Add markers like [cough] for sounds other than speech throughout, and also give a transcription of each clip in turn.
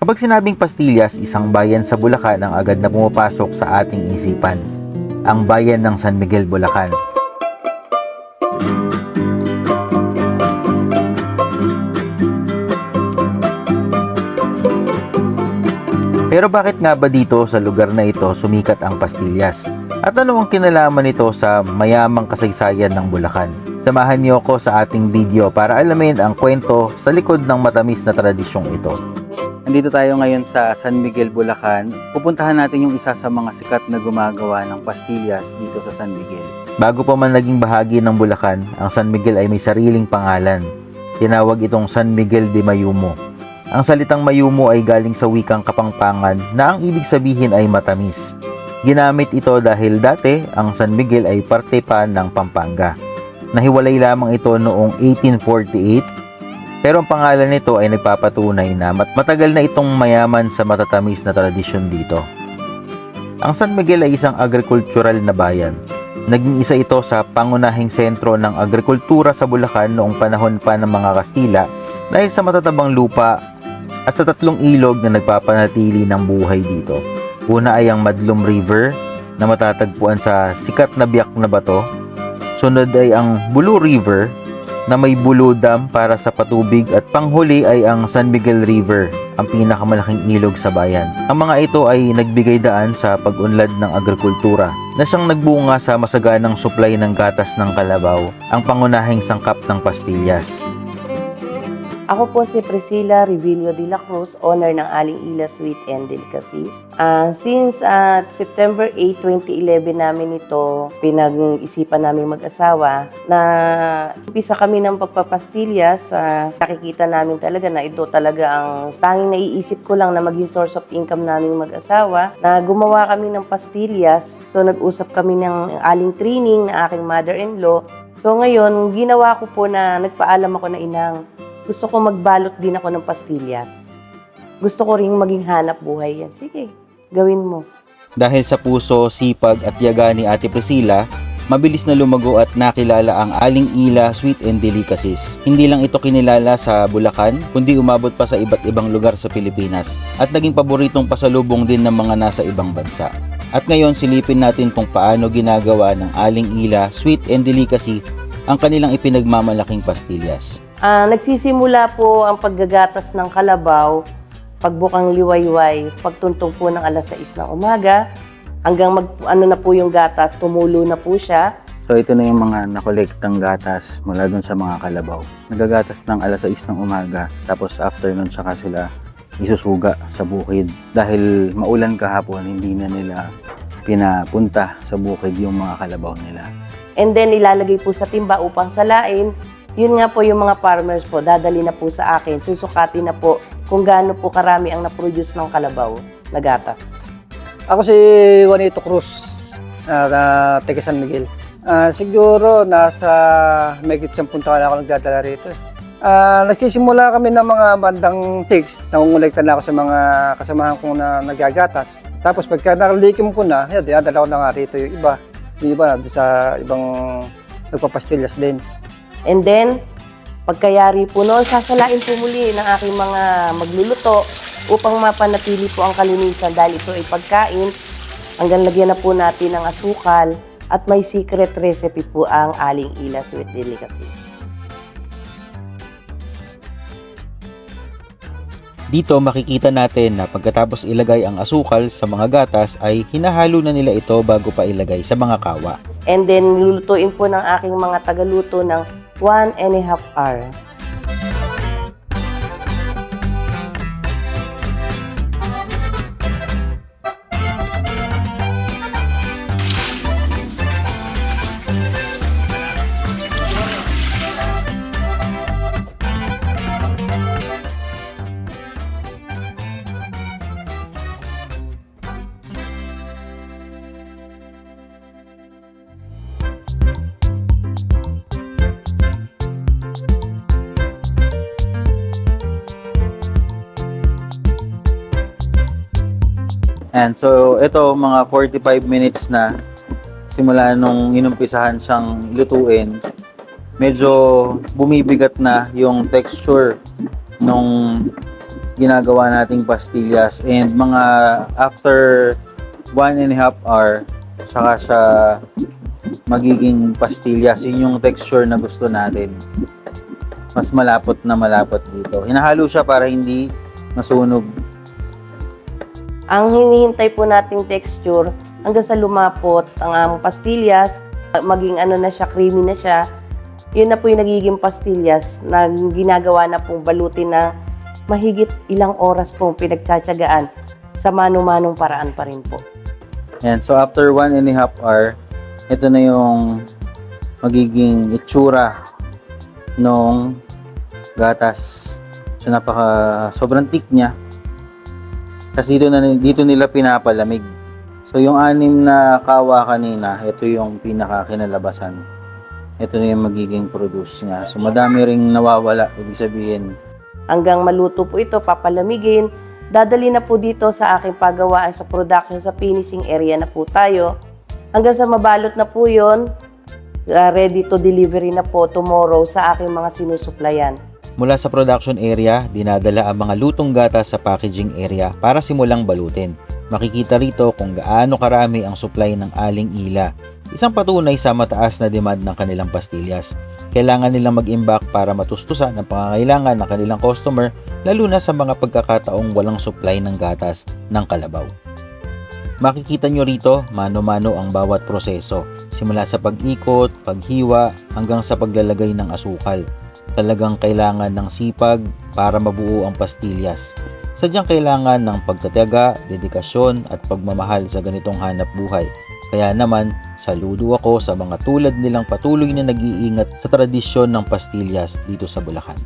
Kapag sinabing pastillas, isang bayan sa Bulacan ang agad na pumapasok sa ating isipan. Ang bayan ng San Miguel, Bulacan. Pero bakit nga ba dito sa lugar na ito sumikat ang pastillas? At ano ang kinalaman nito sa mayamang kasaysayan ng Bulacan? Samahan niyo ako sa ating video para alamin ang kwento sa likod ng matamis na tradisyong ito. Nandito tayo ngayon sa San Miguel, Bulacan. Pupuntahan natin yung isa sa mga sikat na gumagawa ng pastillas dito sa San Miguel. Bago pa man naging bahagi ng Bulacan, ang San Miguel ay may sariling pangalan. Tinawag itong San Miguel de Mayumo. Ang salitang mayumo ay galing sa wikang Kapangpangan na ang ibig sabihin ay matamis. Ginamit ito dahil dati ang San Miguel ay parte pa ng Pampanga. Nahiwalay lamang ito noong 1848 pero ang pangalan nito ay nagpapatunay na mat matagal na itong mayaman sa matatamis na tradisyon dito. Ang San Miguel ay isang agricultural na bayan. Naging isa ito sa pangunahing sentro ng agrikultura sa Bulacan noong panahon pa ng mga Kastila dahil sa matatabang lupa at sa tatlong ilog na nagpapanatili ng buhay dito. Una ay ang Madlum River na matatagpuan sa sikat na biyak na bato. Sunod ay ang Bulu River na may Dam para sa patubig at panghuli ay ang San Miguel River, ang pinakamalaking ilog sa bayan. Ang mga ito ay nagbigay daan sa pag-unlad ng agrikultura na siyang nagbunga sa masaganang supply ng gatas ng kalabaw, ang pangunahing sangkap ng pastillas. Ako po si Priscilla Revilio de la Cruz, owner ng Aling Ila Sweet and Delicacies. Ah, since ah, September 8, 2011 namin ito pinag-isipan namin mag-asawa na umpisa kami ng pagpapastillas. ah, nakikita namin talaga na ito talaga ang tanging naiisip ko lang na maging source of income namin mag-asawa na gumawa kami ng pastillas. So nag-usap kami ng aling training na aking mother-in-law. So ngayon, ginawa ko po na nagpaalam ako na inang gusto ko magbalot din ako ng pastillas. Gusto ko ring maging hanap buhay yan. Sige, gawin mo. Dahil sa puso, sipag at yaga ni Ate Priscilla, mabilis na lumago at nakilala ang Aling Ila Sweet and Delicacies. Hindi lang ito kinilala sa Bulacan, kundi umabot pa sa iba't ibang lugar sa Pilipinas at naging paboritong pasalubong din ng mga nasa ibang bansa. At ngayon silipin natin kung paano ginagawa ng Aling Ila Sweet and Delicacy ang kanilang ipinagmamalaking pastillas. Ah, nagsisimula po ang paggagatas ng kalabaw, pagbukang liwayway, pagtuntong po ng alas 6 ng umaga, hanggang mag, ano na po yung gatas, tumulo na po siya. So ito na yung mga nakolektang gatas mula dun sa mga kalabaw. Nagagatas ng alas 6 ng umaga, tapos after nun saka sila isusuga sa bukid. Dahil maulan kahapon, hindi na nila pinapunta sa bukid yung mga kalabaw nila. And then ilalagay po sa timba upang salain. Yun nga po yung mga farmers po, dadali na po sa akin, susukati na po kung gaano po karami ang na-produce ng kalabaw na gatas. Ako si Juanito Cruz, uh, na taga San Miguel. Ah, siguro nasa may 10 taon na ako nagdadala rito. Ah, nagsisimula kami ng mga bandang 6. Nangungulekta na ako sa mga kasamahan ko na nagagatas. Tapos pagka nakalikim ko na, yan, dinadala ko na nga rito yung iba. Yung iba doon sa ibang nagpapastillas din. And then, pagkayari po noon, sasalain po muli ng aking mga magluluto upang mapanatili po ang kalinisan dahil ito ay pagkain. Hanggang lagyan na po natin ng asukal at may secret recipe po ang aling ila sweet delicacy. Dito makikita natin na pagkatapos ilagay ang asukal sa mga gatas ay hinahalo na nila ito bago pa ilagay sa mga kawa. And then, lulutuin po ng aking mga tagaluto ng one and a half hour. And so ito mga 45 minutes na simula nung inumpisahan siyang lutuin. Medyo bumibigat na yung texture nung ginagawa nating pastillas and mga after one and a half hour saka siya magiging pastillas. Yun yung texture na gusto natin. Mas malapot na malapot dito. Hinahalo siya para hindi masunog. Ang hinihintay po nating texture hanggang sa lumapot ang aming pastillas, maging ano na siya, creamy na siya. Yun na po yung nagiging pastillas na ginagawa na pong balutin na mahigit ilang oras pong pinagtsatsagaan sa mano-manong paraan pa rin po. Yan. So, after one and a half hour, ito na yung magiging itsura nung gatas. So, napaka, sobrang thick niya. Tapos dito, na, dito nila pinapalamig. So, yung anim na kawa kanina, ito yung pinaka kinalabasan. Ito na yung magiging produce niya. So, madami ring nawawala. Ibig sabihin, Hanggang maluto po ito, papalamigin. Dadali na po dito sa aking pagawaan sa production sa finishing area na po tayo. Hanggang sa mabalot na po yun, uh, ready to delivery na po tomorrow sa aking mga sinusuplayan. Mula sa production area, dinadala ang mga lutong gatas sa packaging area para simulang balutin. Makikita rito kung gaano karami ang supply ng aling ila. Isang patunay sa mataas na demand ng kanilang pastillas. Kailangan nilang mag-imbak para matustusan ang pangangailangan ng kanilang customer lalo na sa mga pagkakataong walang supply ng gatas ng kalabaw. Makikita nyo rito mano-mano ang bawat proseso simula sa pag-ikot, paghiwa hanggang sa paglalagay ng asukal talagang kailangan ng sipag para mabuo ang pastillas. Sadyang kailangan ng pagtataga, dedikasyon at pagmamahal sa ganitong hanap buhay. Kaya naman, saludo ako sa mga tulad nilang patuloy na nag-iingat sa tradisyon ng pastillas dito sa Bulacan.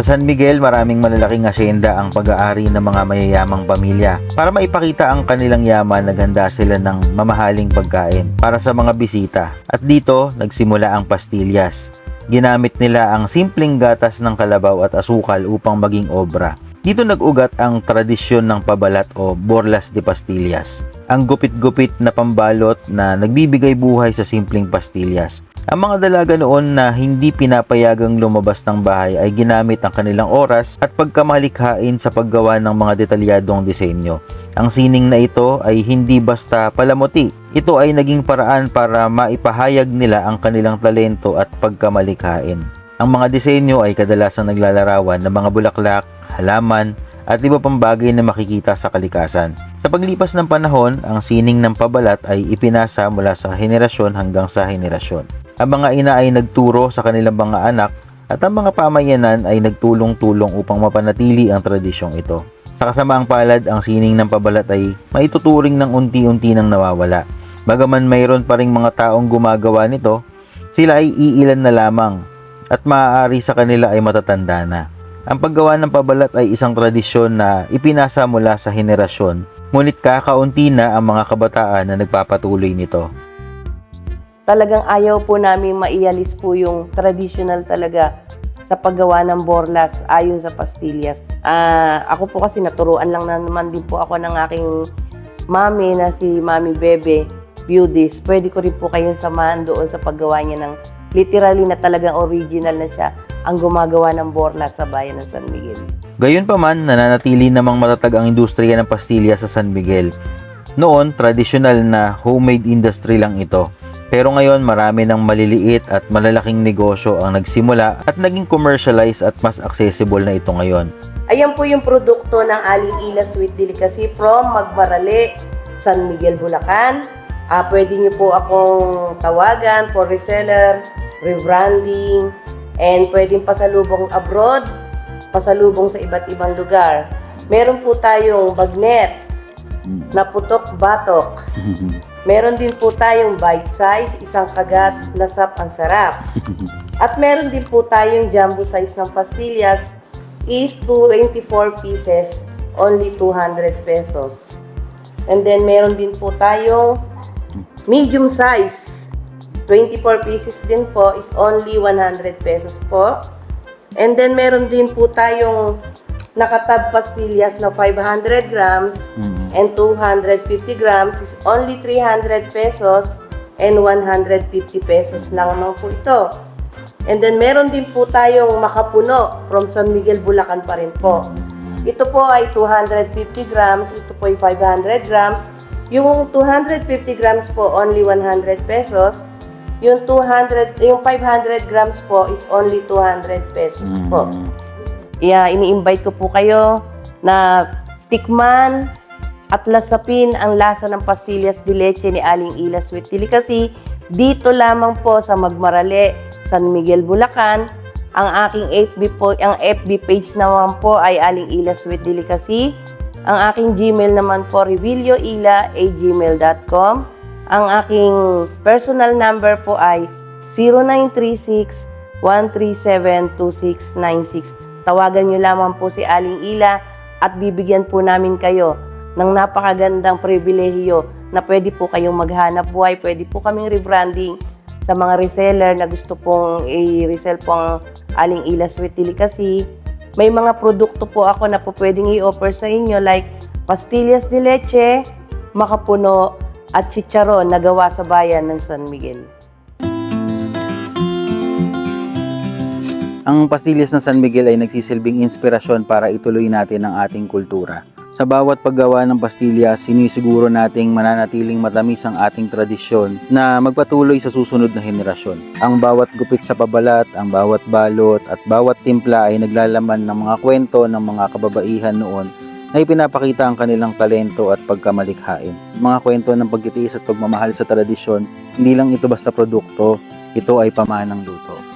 Sa San Miguel, maraming malalaking asyenda ang pag-aari ng mga mayayamang pamilya. Para maipakita ang kanilang yaman, naghanda sila ng mamahaling pagkain para sa mga bisita. At dito, nagsimula ang pastillas. Ginamit nila ang simpleng gatas ng kalabaw at asukal upang maging obra. Dito nag-ugat ang tradisyon ng pabalat o borlas de pastillas. Ang gupit-gupit na pambalot na nagbibigay buhay sa simpleng pastillas. Ang mga dalaga noon na hindi pinapayagang lumabas ng bahay ay ginamit ang kanilang oras at pagkamalikhain sa paggawa ng mga detalyadong disenyo. Ang sining na ito ay hindi basta palamuti. Ito ay naging paraan para maipahayag nila ang kanilang talento at pagkamalikhain. Ang mga disenyo ay kadalasang naglalarawan ng mga bulaklak, halaman, at iba pang bagay na makikita sa kalikasan. Sa paglipas ng panahon, ang sining ng pabalat ay ipinasa mula sa henerasyon hanggang sa henerasyon. Ang mga ina ay nagturo sa kanilang mga anak at ang mga pamayanan ay nagtulong-tulong upang mapanatili ang tradisyong ito. Sa kasamaang palad, ang sining ng pabalat ay maituturing ng unti-unti nang nawawala. Bagaman mayroon pa ring mga taong gumagawa nito, sila ay iilan na lamang at maaari sa kanila ay matatanda na. Ang paggawa ng pabalat ay isang tradisyon na ipinasa mula sa henerasyon, ngunit kakaunti na ang mga kabataan na nagpapatuloy nito. Talagang ayaw po namin maialis po yung traditional talaga sa paggawa ng borlas ayon sa pastillas. Ah, ako po kasi naturuan lang na naman din po ako ng aking mami na si Mami Bebe Beauties. Pwede ko rin po kayong samahan doon sa paggawa niya ng literally na talagang original na siya ang gumagawa ng borlas sa bayan ng San Miguel. Gayunpaman, nananatili namang matatag ang industriya ng pastilya sa San Miguel. Noon, tradisyonal na homemade industry lang ito. Pero ngayon, marami ng maliliit at malalaking negosyo ang nagsimula at naging commercialized at mas accessible na ito ngayon. Ayan po yung produkto ng Aling Ila Sweet Delicacy from Magbarale, San Miguel, Bulacan. Ah, pwede niyo po akong tawagan for reseller, rebranding, and pwedeng pasalubong abroad, pasalubong sa iba't ibang lugar. Meron po tayong bagnet na putok batok. [laughs] Meron din po tayong bite size, isang kagat, lasap ang sarap. [laughs] At meron din po tayong jumbo size ng pastillas is 24 pieces, only 200 pesos. And then meron din po tayong medium size, 24 pieces din po is only 100 pesos po. And then meron din po tayong nakatab pastillas na 500 grams Mm. and 250 grams is only 300 pesos. and 150 pesos lang naman po ito. And then meron din po tayong makapuno from San Miguel, Bulacan pa rin po. Ito po ay 250 grams, ito po ay 500 grams. Yung 250 grams po only 100 pesos. Yung 200 yung 500 grams po is only 200 pesos po. Yeah, ini-invite ko po kayo na tikman at lasapin ang lasa ng pastillas de leche ni Aling Ila Sweet Delicacy dito lamang po sa Magmarale, San Miguel, Bulacan. Ang aking FB po, ang FB page naman po ay Aling Ila Sweet Delicacy. Ang aking Gmail naman po revilioila@gmail.com. Ang aking personal number po ay 0936 1372696. Tawagan niyo lamang po si Aling Ila at bibigyan po namin kayo ng napakagandang pribilehiyo na pwede po kayong maghanap buhay, pwede po kaming rebranding sa mga reseller na gusto pong i-resell po ang Aling Ila Sweet Delicacy. May mga produkto po ako na po pwedeng i-offer sa inyo like pastillas de leche, makapuno, at chicharon na gawa sa bayan ng San Miguel. Ang pastillas ng San Miguel ay nagsisilbing inspirasyon para ituloy natin ang ating kultura. Sa bawat paggawa ng pastilya, sinisiguro nating mananatiling matamis ang ating tradisyon na magpatuloy sa susunod na henerasyon. Ang bawat gupit sa pabalat, ang bawat balot at bawat timpla ay naglalaman ng mga kwento ng mga kababaihan noon na ipinapakita ang kanilang talento at pagkamalikhain. Mga kwento ng pagtitiis at pagmamahal sa tradisyon, hindi lang ito basta produkto, ito ay pamanang luto.